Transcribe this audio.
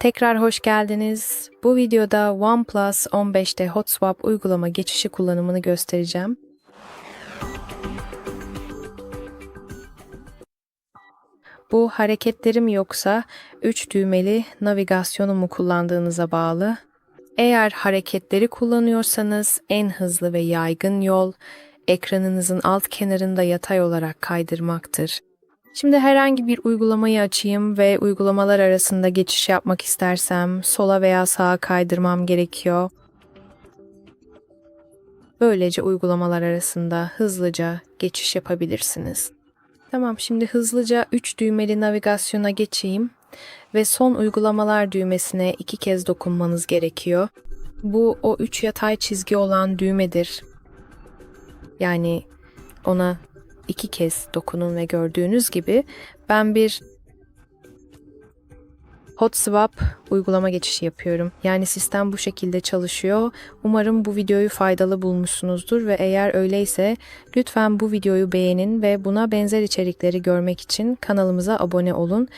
Tekrar hoş geldiniz. Bu videoda OnePlus 15'te HotSwap uygulama geçişi kullanımını göstereceğim. Bu hareketleri mi yoksa 3 düğmeli navigasyonu mu kullandığınıza bağlı. Eğer hareketleri kullanıyorsanız en hızlı ve yaygın yol ekranınızın alt kenarında yatay olarak kaydırmaktır. Şimdi herhangi bir uygulamayı açayım ve uygulamalar arasında geçiş yapmak istersem sola veya sağa kaydırmam gerekiyor. Böylece uygulamalar arasında hızlıca geçiş yapabilirsiniz. Tamam şimdi hızlıca 3 düğmeli navigasyona geçeyim ve son uygulamalar düğmesine iki kez dokunmanız gerekiyor. Bu o 3 yatay çizgi olan düğmedir. Yani ona iki kez dokunun ve gördüğünüz gibi ben bir Hot Swap uygulama geçişi yapıyorum. Yani sistem bu şekilde çalışıyor. Umarım bu videoyu faydalı bulmuşsunuzdur ve eğer öyleyse lütfen bu videoyu beğenin ve buna benzer içerikleri görmek için kanalımıza abone olun.